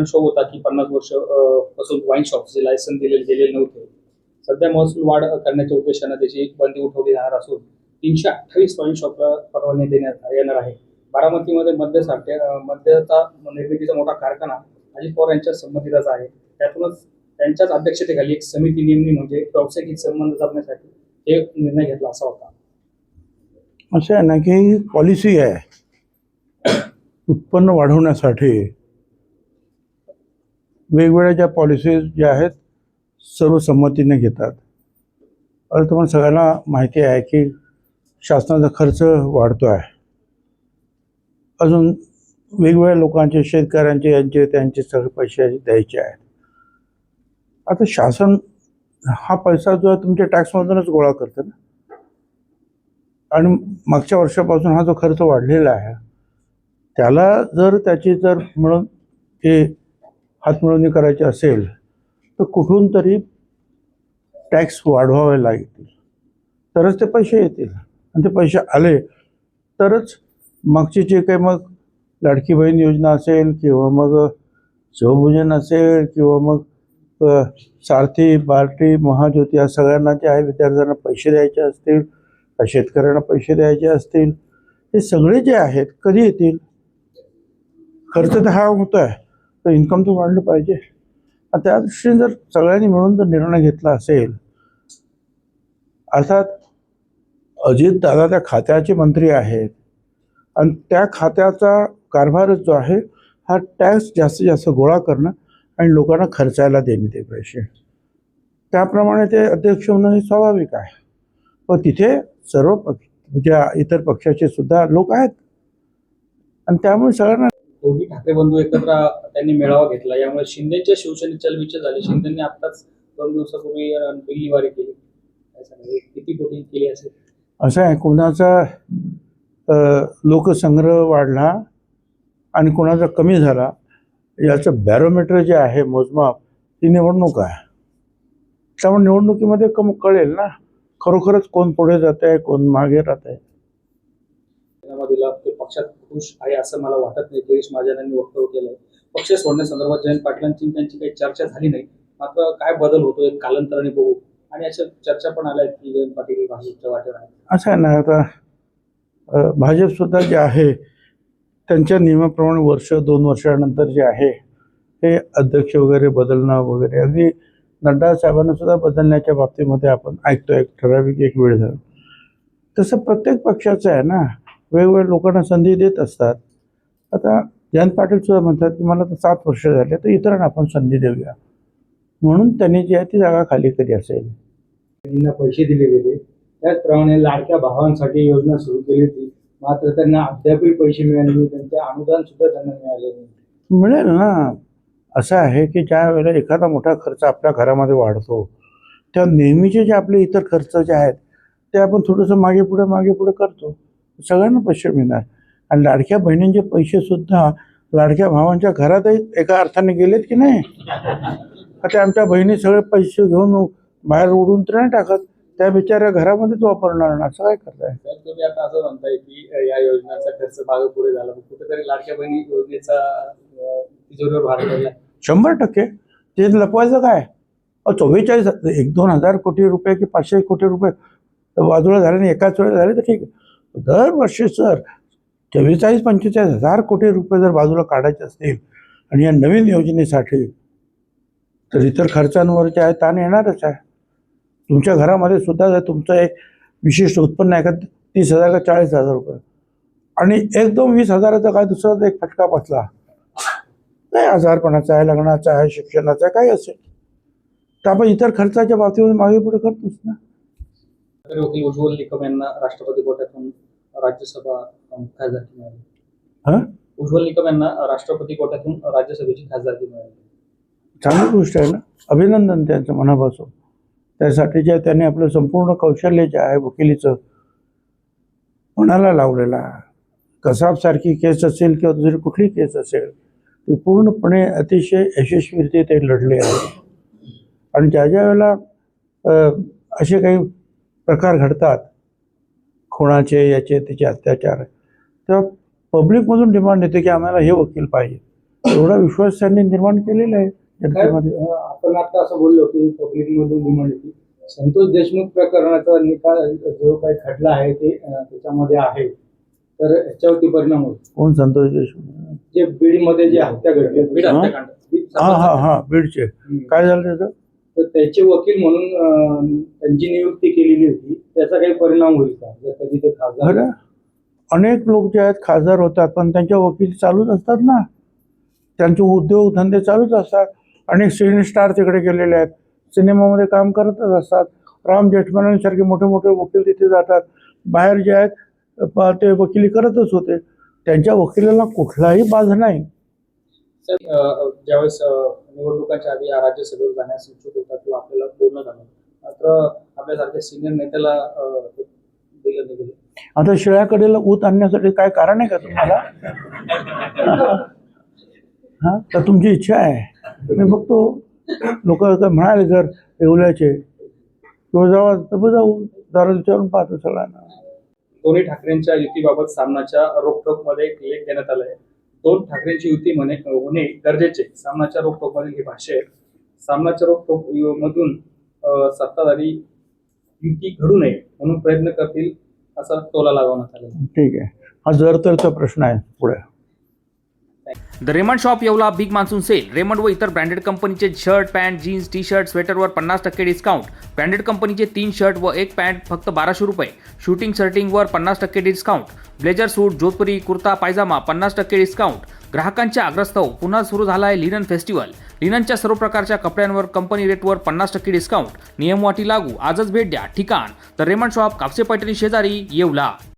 अ, show होता की पन्नास वर्षपासून वाईन शॉपचे लायसन दिले गेलेले नव्हते. सध्या महसूल वाढ करण्याच्या उद्देशानं त्याची एक बंदी उठवली जाणार असून तीनशे अठ्ठावीस वाईन शॉपला परवानगी देण्यात येणार आहे. बारामतीमध्ये मद्य मद्यता निर्मितीचा मोठा कारखाना अजित पवार यांच्या संबंधितच आहे. त्यातूनच त्यांच्याच अध्यक्षतेखाली एक समिती नेमणी म्हणजे व्यावसायिक संबंध जपण्यासाठी हे निर्णय घेतला असा होता. असं आहे ना की पॉलिसी आहे. उत्पन्न वाढवण्यासाठी वेगवेगळ्या ज्या पॉलिसीज ज्या आहेत सर्व संमतीने घेतात. आता तुम्हाला सगळ्यांना माहिती आहे की शासनाचा खर्च वाढतो आहे अजून वेगवेगळ्या लोकांचे शेतकऱ्यांचे यांचे त्यांचे सगळे पैसे द्यायचे आहेत. आता शासन हा पैसा जो आहे तुमच्या टॅक्समधूनच गोळा करतं ना? आणि मागच्या वर्षापासून हा जो खर्च वाढलेला आहे त्याला जर त्याची जर म्हणून ते हातमिळवणी करायची असेल तर कुठून तरी टॅक्स वाढवावे लागतील. तरच ते पैसे येतील. आणि ते पैसे आले तरच मागचे जे काही मग लाडकी बहीण योजना असेल किंवा मग शिवभोजन असेल किंवा मग सारथी बार्टी महाज्योती या सगळ्यांना जे आहे विद्यार्थ्यांना पैसे द्यायचे असतील शेतकऱ्यांना पैसे द्यायचे असतील हे सगळे जे आहेत कधी येतील? खर्च तर हा होतो आहे तर इन्कम तर वाढलं पाहिजे. त्या दृष्टीने जर सगळ्यांनी मिळून जर निर्णय घेतला असेल अर्थात अजित दादा त्या खात्याचे मंत्री आहेत आणि त्या खात्याचा कारभारच जो आहे हा टॅक्स जास्तीत जास्त गोळा करणं आणि लोकांना खर्चायला देणे ते पैसे. त्याप्रमाणे ते अध्यक्ष होणं हे स्वाभाविक आहे. व तिथे सर्व पक्ष ज्या इतर पक्षाचे सुद्धा लोक आहेत. आणि त्यामुळे सगळ्यांना दोन्ही ठाकरे बंधू एकत्र त्यांनी मेळावा घेतला. यामुळे शिंदेच्या शिवसेनेत चलबिचल झाली. शिंदेनी आताच दोन दिवसापूर्वी अ, केली. किती कोटी केली असेल? असं आहे कोणाचा लोकसंग्रह वाढला आणि कोणाचा कमी झाला याचं बॅरोमीटर जे आहे मोजमाप ती निवडणूक आहे. त्यामुळे निवडणुकीमध्ये कम कळेल ना खरोखरच कोण पुढे जात आहे कोण मागे राहत आहे दिला ते पक्षात खुश आहे असं मला वाटत नाही. गिरीश महाजन यांनी वक्तव्य केलंय. पक्ष सोडण्यासंदर्भात जयंत पाटलांची त्यांची काही चर्चा झाली नाही. मात्र काय बदल होतोय कालांतराने बघू. आणि अशा चर्चा पण आल्या की जयंत पाटील भाजपच्या वाटेवर आहेत. असं आहे ना आता भाजप भाजपसुद्धा जे आहे त्यांच्या नियमाप्रमाणे वर्ष दोन वर्षानंतर जे आहे हे अध्यक्ष वगैरे बदलणं वगैरे अगदी नड्डा साहेबांना सुद्धा बदलण्याच्या बाबतीमध्ये आपण ऐकतो एक ठराविक एक वेळ झाला. तसं प्रत्येक पक्षाचं आहे ना वेगवेगळ्या लोकांना संधी देत असतात. आता जयंत पाटील सुद्धा म्हणतात की मला तर सात वर्ष झाले तर इतरांना आपण संधी देऊया. म्हणून त्यांनी जी आहे ती जागा खाली केली असेल. त्यांना पैसे दिले गेले. त्याचप्रमाणे लाडक्या भावांसाठी योजना सुरू केली होती. मात्र त्यांना अद्यापही पैसे मिळाले नाही. त्यांचे अनुदान सुद्धा त्यांना मिळाले नाही. मिळेल ना. असं आहे की ज्या वेळेला एखादा मोठा खर्च आपल्या घरामध्ये वाढतो तेव्हा नेहमीचे जे आपले इतर खर्च जे आहेत ते आपण थोडंसं मागे पुढे मागे पुढे करतो. सगळ्यांना पैसे मिळणार. आणि लाडक्या बहिणींचे पैसे सुद्धा लाडक्या भावांच्या घरातही एका अर्थाने गेलेत की नाही? आता आमच्या बहिणी सगळे पैसे घेऊन बाहेर उडून तर नाही टाकत. त्या बिचाऱ्या घरामध्येच वापरणार ना असं काय करताय? तर तुम्ही आता असं म्हणताय की या योजनेचा खर्च मागे पुढे झाला. पण कुठेतरी लाडक्या बहिणी योजनेचा अ, तिजोरीवर भार पडला. शंभर टक्के. ते लपवायचं काय? चव्वेचाळीस एक दोन हजार कोटी रुपये की पाचशे कोटी रुपये बाजूला झाले आणि एकाच वेळेला झाले तर ठीक आहे. दरवर्षी सर चव्वेचाळीस पंचेचाळीस हजार कोटी रुपये जर बाजूला काढायचे असतील आणि या नवीन योजनेसाठी तर इतर खर्चांवर जे आहे ताण येणारच आहे. तुमच्या घरामध्ये सुद्धा जर तुमचं एक विशिष्ट उत्पन्न आहे का तीस हजार का चाळीस हजार रुपये आणि एकदम वीस हजाराचा काय दुसरा एक फटका बसला काय आजारपणाचा आहे लग्नाचा आहे शिक्षणाचा आहे काही असेल. तर आपण इतर खर्चाच्या बाबतीमध्ये मागे पुढे करतोच ना. वकील उज्ज्वल निकम यांना राष्ट्रपती कोट्यातून राज्यसभा खासदारकी मिळाली. हां? उज्ज्वल निकम यांना राष्ट्रपती कोट्यातून राज्यसभेची खासदारकी मिळाली. चांगली गोष्ट आहे ना. अभिनंदन त्यांचं मनापासून. त्यासाठी जे त्यांनी आपलं संपूर्ण कौशल्य जे आहे वकिलीचं पणाला लावलेलं कसाबसारखी केस असेल किंवा दुसरी कुठली केस असेल ती पूर्णपणे अतिशय यशस्वीरित्या ते लढले आहे. आणि ज्या ज्या वेळेला असे काही प्रकार घडतात खुणाचे याचे त्याचे अत्याचार तेव्हा पब्लिकमधून डिमांड येते की आम्हाला हे वकील पाहिजे. एवढा विश्वास त्यांनी निर्माण केलेला आहे जनतेमध्ये. आपण आता असं बोललो की पब्लिक मधून डिमांड होती संतोष देशमुख प्रकरणाचा निकाल जो काही खटला आहे ते त्याच्यामध्ये आहे. तर ह्याच्यावरती परिणाम होईल. कोण संतोष देशमुख? जे बीडमध्ये जे हत्या घडली. बीड हा? हत्याकांड. बीड हा हा हा बीडचे. काय झालं त्याचं? तर त्याचे वकील म्हणून त्यांची नियुक्ती केलेली होती. त्याचा काही परिणाम होईल का? जर कधी ते खासदार अनेक लोक जे आहेत खासदार होतात पण त्यांच्या वकील चालूच असतात ना. त्यांचे उद्योगधंदे चालूच असतात. अनेक सिने स्टार तिकडे गेलेले आहेत. सिनेमामध्ये काम करतच असतात. राम जेठमलांसारखे मोठे मोठे वकील तिथे जातात. बाहेर जे आहेत प- ते वकिली करतच होते. त्यांच्या वकिलाला कुठलाही बाध नाही. सर, ज्यावेळेस निवडणुकांच्या आधी या राज्यसभेवर जाण्यास इच्छुक होता किंवा आपल्याला बोलणं झालं मात्र आपल्यासारख्या सिनियर नेत्याला दिलं नाही गेलं. आता शिळ्याकडेला ऊत आणण्यासाठी काय कारण आहे का तुम्हाला? हा? तर तुमची इच्छा आहे. मी बघतो लोक म्हणाले जर येवल्याचे तो जावा तर जाऊ विचारून पाहतो सगळ्यांना. दोन्ही ठाकरेंच्या युतीबाबत सामनाच्या रोखोकमध्ये एक लेख देण्यात आलाय. दोन ठाकरेंची युती म्हणे होणे गरजेचे. सामनाच्या रोख मधील हे भाष्य आहे. सामनाच्या रोखोक मधून सत्ताधारी युती घडू नये म्हणून प्रयत्न करतील असा टोला लावण्यात आला ठीक आहे. हा जर तरचा प्रश्न आहे पुढे. The Raymond shop Yeola big monsoon sale Raymond व इतर ब्रँडेड कंपनीचे shirt pant jeans T shirt स्वेटरवर पन्नास टक्के डिस्काउंट ब्रँडेड कंपनीचे तीन शर्ट व एक पॅन्ट फक्त बाराशे रुपये. शूटिंग शर्टिंगवर पन्नास टक्के discount blazer suit Jodhpuri kurta pyjama पन्नास टक्के डिस्काउंट ग्राहकांच्या आग्रस्तव हो. पुन्हा सुरू झाला आहे लिनन फेस्टिवल लिननच्या सर्व प्रकारच्या कपड्यांवर कंपनी रेटवर पन्नास टक्के डिस्काउंट नियमवाटी लागू. आजच भेट द्या. ठिकाण. The Raymond shop Kapse Paithani शेजारी येवला.